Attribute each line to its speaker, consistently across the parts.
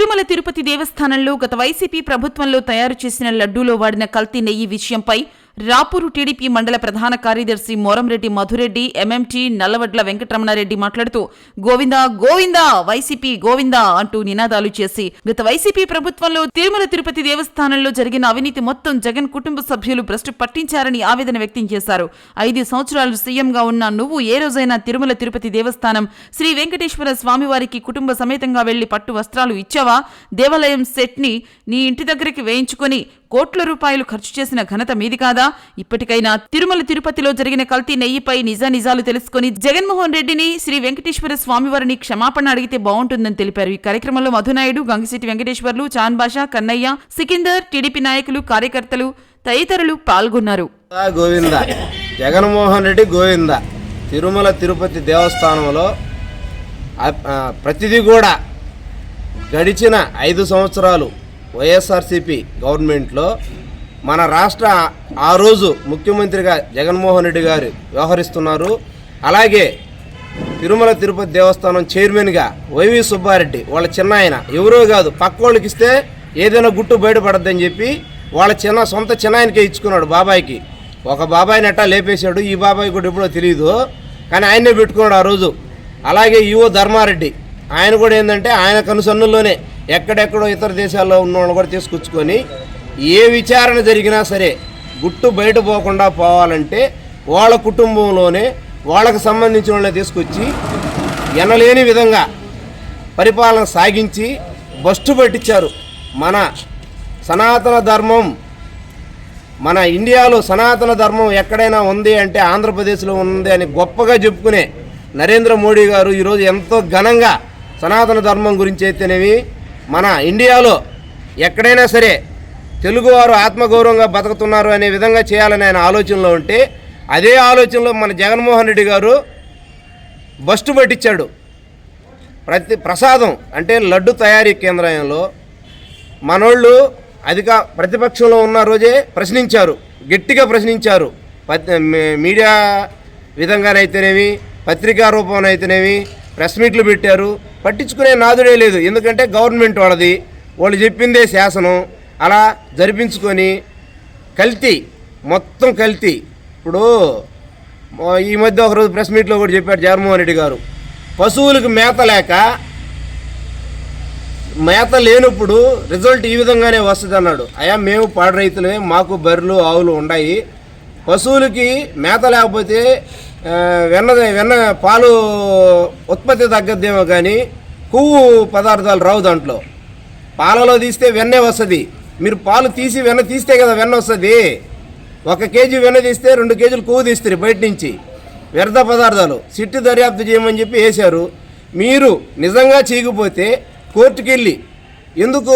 Speaker 1: తిరుమల తిరుపతి దేవస్థానంలో గత వైసీపీ ప్రభుత్వంలో తయారు చేసిన లడ్డూలో వాడిన కల్తీ నెయ్యి విషయంపై రాపూరు టీడీపీ మండల ప్రధాన కార్యదర్శి మోరంరెడ్డి మధురెడ్డి ఎంఎంటీ నల్లవడ్ల వెంకటరమణారెడ్డి మాట్లాడుతూ గోవిందా గోవిందా వైసీపీ గోవిందా అంటూ నినాదాలు చేసి గత వైసీపీ ప్రభుత్వంలో తిరుమల తిరుపతి దేవస్థానంలో జరిగిన అవినీతి మొత్తం జగన్ కుటుంబ సభ్యులు భ్రష్టు పట్టించారని ఆవేదన వ్యక్తం చేశారు. ఐదు సంవత్సరాలు సీఎంగా ఉన్న నువ్వు ఏ రోజైనా తిరుమల తిరుపతి దేవస్థానం శ్రీ వెంకటేశ్వర స్వామివారికి కుటుంబ సమేతంగా వెళ్ళి పట్టు వస్త్రాలు ఇచ్చావా? దేవాలయం సెట్ని నీ ఇంటి దగ్గరికి వేయించుకొని కోట్ల రూపాయలు ఖర్చు చేసిన ఘనత మీది కాదా? ఇప్పటికైనా తిరుమల తిరుపతిలో జరిగిన కల్తీ నెయ్యిపై నిజానిజాలు తెలుసుకుని జగన్మోహన్ రెడ్డిని శ్రీ వెంకటేశ్వర స్వామివారిని క్షమాపణ అడిగితే బాగుంటుందని తెలిపారు. ఈ కార్యక్రమంలో మధునాయుడు గంగిశెట్టి వెంకటేశ్వర్లు చాన్ బాషా కన్నయ్య సికిందర్ టీడీపీ నాయకులు కార్యకర్తలు తదితరులు పాల్గొన్నారు.
Speaker 2: గోవింద. జగన్మోహన్ రెడ్డి గోవింద. తిరుమల తిరుపతి దేవస్థానంలో ప్రతిదీ కూడా గడిచిన ఐదు సంవత్సరాలు వైఎస్ఆర్సీపీ గవర్నమెంట్లో మన రాష్ట్ర ఆ రోజు ముఖ్యమంత్రిగా జగన్మోహన్ రెడ్డి గారు వ్యవహరిస్తున్నారు. అలాగే తిరుమల తిరుపతి దేవస్థానం చైర్మన్గా వైవి సుబ్బారెడ్డి వాళ్ళ చిన్న ఆయన ఎవరో కాదు పక్క వాళ్ళకి ఇస్తే ఏదైనా గుట్టు బయటపడద్దని చెప్పి వాళ్ళ చిన్న సొంత చిన్న ఆయనకే ఇచ్చుకున్నాడు బాబాయ్కి. ఒక బాబాయ్ని ఎట్టా లేపేశాడు? ఈ బాబాయ్ కూడా ఎప్పుడో తెలియదు కానీ ఆయన్నే పెట్టుకున్నాడు ఆ రోజు. అలాగే ఈవో ధర్మారెడ్డి. ఆయన కూడా ఏంటంటే ఆయన కనుసన్నుల్లోనే ఎక్కడెక్కడో ఇతర దేశాల్లో ఉన్న వాళ్ళు కూడా తీసుకొచ్చుకొని ఏ విచారణ జరిగినా సరే గుట్టు బయట పోకుండా పోవాలంటే వాళ్ళ కుటుంబంలోనే వాళ్ళకు సంబంధించిన వాళ్ళని తీసుకొచ్చి ఎనలేని విధంగా పరిపాలన సాగించి బస్టు పట్టించారు. మన సనాతన ధర్మం మన ఇండియాలో సనాతన ధర్మం ఎక్కడైనా ఉంది అంటే ఆంధ్రప్రదేశ్లో ఉంది అని గొప్పగా చెప్పుకునే నరేంద్ర మోడీ గారు ఈరోజు ఎంతో ఘనంగా సనాతన ధర్మం గురించి అయితేనేవి మన ఇండియాలో ఎక్కడైనా సరే తెలుగువారు ఆత్మగౌరవంగా బతుకుతున్నారు అనే విధంగా చేయాలని ఆయన ఆలోచనలో ఉంటే అదే ఆలోచనలో మన జగన్మోహన్ రెడ్డి గారు బస్టు పట్టించాడు ప్రతి ప్రసాదం అంటే లడ్డు తయారీ కేంద్రంలో మనోళ్ళు అధిక ప్రతిపక్షంలో ఉన్న రోజే ప్రశ్నించారు గట్టిగా ప్రశ్నించారు. మీడియా విధంగానైతేనేమి పత్రికా అయితేనేవి ప్రెస్ మీట్లు పెట్టారు. పట్టించుకునే నాదుడే లేదు. ఎందుకంటే గవర్నమెంట్ వాళ్ళది. వాళ్ళు చెప్పిందే శాసనం. అలా జరిపించుకొని కల్తీ మొత్తం కల్తీ. ఇప్పుడు ఈ మధ్య ఒకరోజు ప్రెస్ మీట్లో కూడా చెప్పాడు జగన్మోహన్ రెడ్డి గారు. పశువులకు మేత లేక మేత లేనప్పుడు రిజల్ట్ ఈ విధంగానే వస్తుంది అన్నాడు. అయ్యా మేము పాడి రైతులే మాకు బర్రెలు ఆవులు ఉన్నాయి పశువులకి మేత లేకపోతే వెన్న వెన్న పాలు ఉత్పత్తి తగ్గద్దేమో కానీ కొవ్వు పదార్థాలు రావు దాంట్లో. పాలలో తీస్తే వెన్నే వస్తుంది. మీరు పాలు తీసి వెన్న తీస్తే కదా వెన్న వస్తుంది. ఒక కేజీ వెన్న తీస్తే రెండు కేజీలు కొవ్వు తీస్తారు బయట నుంచి. వ్యర్థ పదార్థాలు. సిట్టు దర్యాప్తు చేయమని చెప్పి వేశారు. మీరు నిజంగా చీగిపోతే కోర్టుకి వెళ్ళి ఎందుకు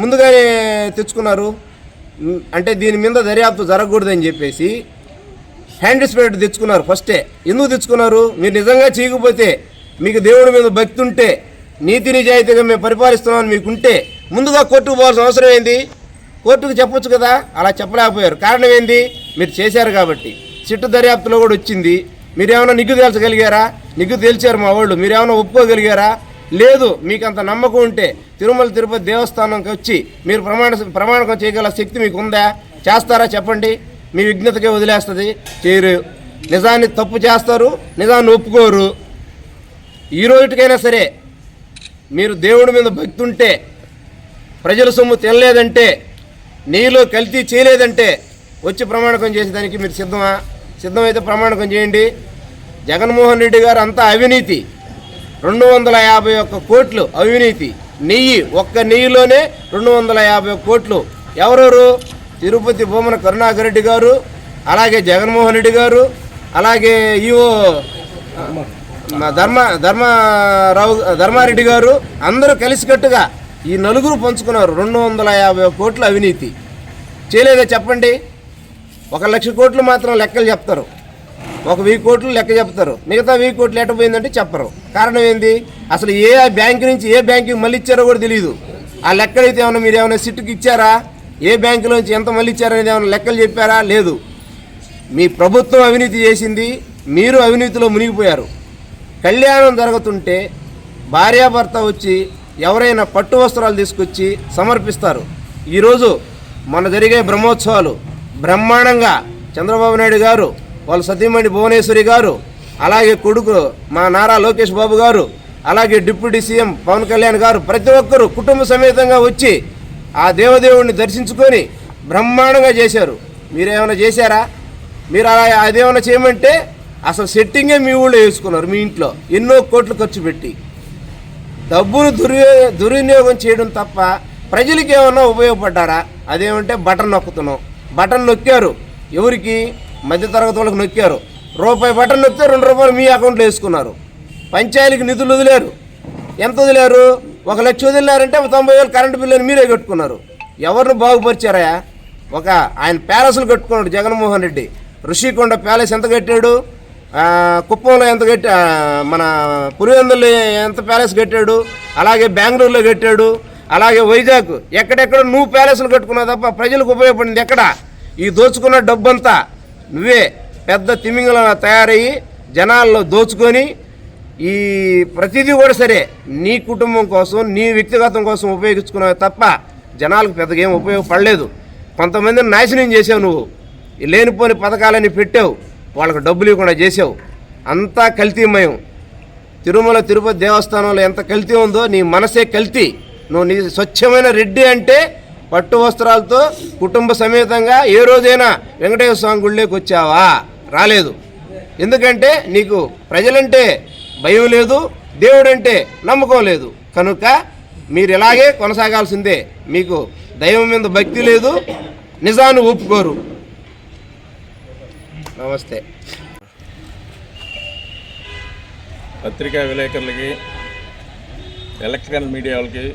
Speaker 2: ముందుగానే తెచ్చుకున్నారు? అంటే దీని మీద దర్యాప్తు జరగకూడదని చెప్పేసి హ్యాండ్ స్ప్రేడ్ తెచ్చుకున్నారు ఫస్టే. ఎందుకు తెచ్చుకున్నారు? మీరు నిజంగా చేయకపోతే మీకు దేవుడి మీద భక్తి ఉంటే నీతి నిజాయితీగా మేము పరిపాలిస్తున్నామని మీకుంటే ముందుగా కోర్టుకు పోవాల్సిన అవసరం ఏంది? కోర్టుకు చెప్పొచ్చు కదా? అలా చెప్పలేకపోయారు. కారణం ఏంది? మీరు చేశారు కాబట్టి. చిట్టు దర్యాప్తులో కూడా వచ్చింది. మీరేమైనా నిగ్గు తేల్చగలిగారా? నిగ్గు తేల్చారు మా వాళ్ళు. మీరేమైనా ఒప్పుకోగలిగారా? లేదు మీకు అంత నమ్మకం ఉంటే తిరుమల తిరుపతి దేవస్థానంకి వచ్చి మీరు ప్రమాణ ప్రమాణకం చేయగల శక్తి మీకు ఉందా? చేస్తారా? చెప్పండి. మీ విఘ్నతకే వదిలేస్తుంది. చేయరు. నిజాన్ని తప్పు చేస్తారు నిజాన్ని ఒప్పుకోరు. ఈ రోజుకైనా సరే మీరు దేవుడి మీద భక్తి ఉంటే ప్రజల సొమ్ము తినలేదంటే నీలో కల్తీ చేయలేదంటే వచ్చి ప్రమాణకం చేసేదానికి మీరు సిద్ధమా? సిద్ధమైతే ప్రమాణకం చేయండి. జగన్మోహన్ రెడ్డి గారు అంతా అవినీతి. రెండు వందల యాభై ఒక్క కోట్లు అవినీతి. నెయ్యి ఒక్క నెయ్యిలోనే రెండు వందల యాభై ఒక్క కోట్లు. ఎవరెవరు? తిరుపతి భూమన కరుణాకర్ రెడ్డి గారు అలాగే జగన్మోహన్ రెడ్డి గారు అలాగే ఈవో ధర్మ ధర్మారావు ధర్మారెడ్డి గారు అందరూ కలిసికట్టుగా ఈ నలుగురు పంచుకున్నారు రెండు వందల యాభై కోట్ల అవినీతి. చేయలేదా చెప్పండి? ఒక లక్ష కోట్లు మాత్రం లెక్కలు చెప్తారు. ఒక వెయ్యి కోట్లు లెక్క చెప్తారు. మిగతా వెయ్యి కోట్లు ఎట్టపోయిందంటే చెప్పరు. కారణం ఏంది? అసలు ఏ బ్యాంకు నుంచి ఏ బ్యాంకుకి మళ్ళీ ఇచ్చారో కూడా తెలియదు ఆ లెక్కలైతే ఏమైనా మీరు ఏమైనా సిట్టుకి ఇచ్చారా? ఏ బ్యాంకులోంచి ఎంత మళ్ళీ ఇచ్చారనేది ఏమైనా లెక్కలు చెప్పారా? లేదు. మీ ప్రభుత్వం అవినీతి చేసింది మీరు అవినీతిలో మునిగిపోయారు. కళ్యాణం జరుగుతుంటే భార్యాభర్త వచ్చి ఎవరైనా పట్టు వస్త్రాలు తీసుకొచ్చి సమర్పిస్తారు. ఈరోజు మన జరిగే బ్రహ్మోత్సవాలు బ్రహ్మాండంగా చంద్రబాబు నాయుడు గారు వాళ్ళ సతీమణి భువనేశ్వరి గారు అలాగే కొడుకు మా నారా లోకేష్ బాబు గారు అలాగే డిప్యూటీ సీఎం పవన్ కళ్యాణ్ గారు ప్రతి ఒక్కరూ కుటుంబ సమేతంగా వచ్చి ఆ దేవదేవుడిని దర్శించుకొని బ్రహ్మాండంగా చేశారు. మీరేమైనా చేశారా? మీరు అలా అదేమైనా చేయమంటే అసలు సెట్టింగే మీ ఊళ్ళో వేసుకున్నారు మీ ఇంట్లో. ఎన్నో కోట్లు ఖర్చు పెట్టి. డబ్బును దుర్వి దుర్వినియోగం చేయడం తప్ప ప్రజలకి ఏమన్నా ఉపయోగపడ్డారా? అదేమంటే బటన్ నొక్కుతున్నాం. బటన్ నొక్కారు. ఎవరికి? మధ్యతరగతి వాళ్ళకి నొక్కారు. రూపాయి బటన్ నొక్కితే రెండు రూపాయలు మీ అకౌంట్లో వేసుకున్నారు. పంచాయతీకి నిధులు వదిలేరు. ఎంత వదిలేరు? ఒక లక్ష వదిలినారంటే తొంభై వేలు కరెంటు బిల్లుని మీరే కట్టుకున్నారు. ఎవరిని బాగుపరిచారా ఒక ఆయన ప్యాలెస్లు కట్టుకున్నాడు జగన్మోహన్ రెడ్డి. ఋషికొండ ప్యాలెస్ ఎంత కట్టాడు? కుప్పంలో ఎంత కట్టి మన పులివెందుల్లో ఎంత ప్యాలెస్ కట్టాడు? అలాగే బెంగళూరులో కట్టాడు. అలాగే వైజాగ్. ఎక్కడెక్కడ నువ్వు ప్యాలెస్లు కట్టుకున్నావు తప్ప ప్రజలకు ఉపయోగపడింది ఎక్కడ? ఈ దోచుకున్న డబ్బంతా నువ్వే పెద్ద తిమింగల తయారయ్యి జనాల్లో దోచుకొని ఈ ప్రతిదీ కూడా సరే నీ కుటుంబం కోసం నీ వ్యక్తిగతం కోసం ఉపయోగించుకున్నావు తప్ప జనాలకు పెద్దగా ఏం ఉపయోగపడలేదు. కొంతమందిని నాశనం చేసావు నువ్వు. లేనిపోని పథకాలని పెట్టావు. వాళ్ళకు డబ్బులు ఇవ్వకుండా చేసావు. అంతా కల్తీమయం. తిరుమల తిరుపతి దేవస్థానంలో ఎంత కల్తీ ఉందో నీ మనసే కల్తీ. నువ్వు నీ స్వచ్ఛమైన రెడ్డి అంటే పట్టు వస్త్రాలతో కుటుంబ సమేతంగా ఏ రోజైనా వెంకటేశ్వర స్వామి గుళ్ళేకి వచ్చావా? రాలేదు. ఎందుకంటే నీకు ప్రజలంటే భయం లేదు దేవుడంటే నమ్మకం లేదు. కనుక మీరు ఇలాగే కొనసాగాల్సిందే. మీకు దైవం మీద భక్తి లేదు నిజాన్ని ఒప్పుకోరు. నమస్తే.
Speaker 3: పత్రికా విలేకరులకి ఎలక్ట్రికల్ మీడియా వాళ్ళకి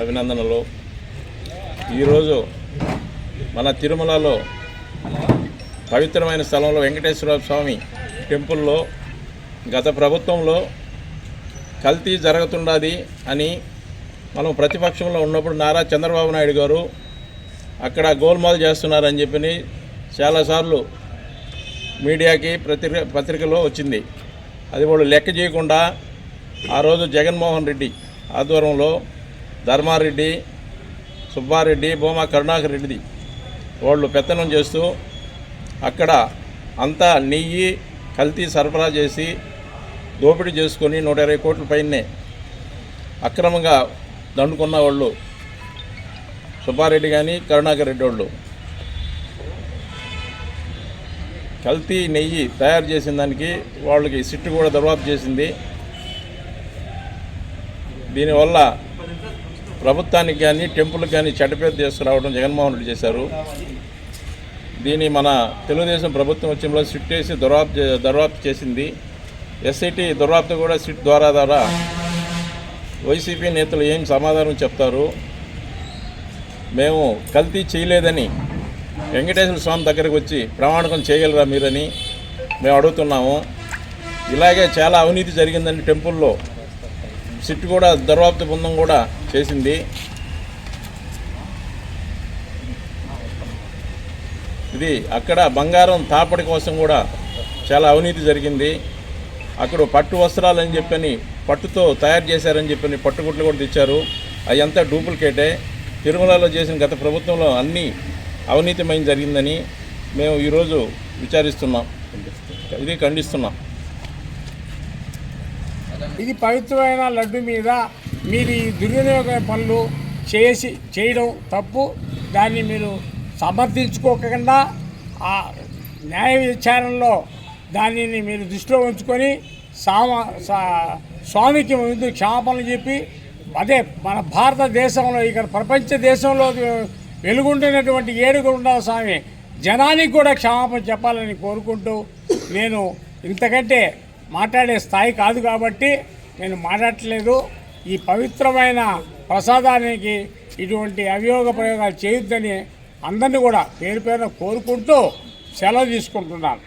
Speaker 3: అభినందనలు. ఈరోజు మన తిరుమలలో పవిత్రమైన స్థలంలో వెంకటేశ్వర స్వామి టెంపుల్లో గత ప్రభుత్వంలో కల్తీ జరుగుతున్నది అని మనం ప్రతిపక్షంలో ఉన్నప్పుడు నారా చంద్రబాబు నాయుడు గారు అక్కడ గోల్మాల్ చేస్తున్నారని చెప్పి చాలాసార్లు మీడియాకి పత్రిక పత్రికలో వచ్చింది. అది వాళ్ళు లెక్క చేయకుండా ఆ రోజు జగన్మోహన్ రెడ్డి ఆధ్వర్యంలో ధర్మారెడ్డి సుబ్బారెడ్డి భూమా కరుణాకర్ రెడ్డిది వాళ్ళు పెత్తనం చేస్తూ అక్కడ అంతా నెయ్యి కల్తీ సరఫరా చేసి దోపిడీ చేసుకొని నూట ఇరవై కోట్ల పైనే అక్రమంగా దండుకున్న వాళ్ళు సుబ్బారెడ్డి కానీ కరుణాకర్ రెడ్డి వాళ్ళు కల్తీ నెయ్యి తయారు చేసిన దానికి వాళ్ళకి సిట్టు కూడా దర్వాపు చేసింది. దీనివల్ల ప్రభుత్వానికి కానీ టెంపుల్కి కానీ చెడ్డపేరు తీసుకురావడం జగన్మోహన్ రెడ్డి చేశారు. దీన్ని మన తెలుగుదేశం ప్రభుత్వం వచ్చంలో సిట్టేసి దొరాప్ దర్వాపు చేసింది. ఎస్ఐటి దొరాప్తు కూడా సిట్ ద్వారా ద్వారా వైసీపీ నేతలు ఏం సమాధానం చెప్తారు? మేము కల్తీ చేయలేదని వెంకటేశ్వర స్వామి దగ్గరకు వచ్చి ప్రమాణకం చేయగలరా మీరని మేము అడుగుతున్నాము. ఇలాగే చాలా అవినీతి జరిగిందని టెంపుల్లో సిట్ కూడా దర్వాప్తు బృందం కూడా చేసింది. ఇది అక్కడ బంగారం తాపడి కోసం కూడా చాలా అవినీతి జరిగింది. అక్కడ పట్టు వస్త్రాలు అని చెప్పని పట్టుతో తయారు చేశారని చెప్పని పట్టుకుట్లు కూడా తెచ్చారు. అవంతా డూప్లికేటే. తిరుమలలో చేసిన గత ప్రభుత్వంలో అన్నీ అవినీతిమయం జరిగిందని మేము ఈరోజు విచారిస్తున్నాం. ఇది ఖండిస్తున్నాం.
Speaker 4: ఇది పవిత్రమైన లడ్డు మీద మీరు ఈ దుర్వినియోగ పనులు చేసి చేయడం తప్పు. దాన్ని మీరు సమర్థించుకోకుండా ఆ న్యాయ విచారణలో దానిని మీరు దృష్టిలో ఉంచుకొని సామ సా- స్వామికి ముందు క్షమాపణలు చెప్పి అదే మన భారతదేశంలో ఇక్కడ ప్రపంచ దేశంలో వెలుగుంటున్నటువంటి ఏడుగురుండ స్వామి. జనానికి కూడా క్షమాపణ చెప్పాలని కోరుకుంటూ నేను ఇంతకంటే మాట్లాడే స్థాయి కాదు కాబట్టి నేను మాట్లాడట్లేదు. ఈ పవిత్రమైన ప్రసాదానికి ఇటువంటి అవియోగ ప్రయోగాలు చేయొద్దని అందరినీ కూడా పేరు పేరున కోరుకుంటూ సెలవు తీసుకుంటున్నాను.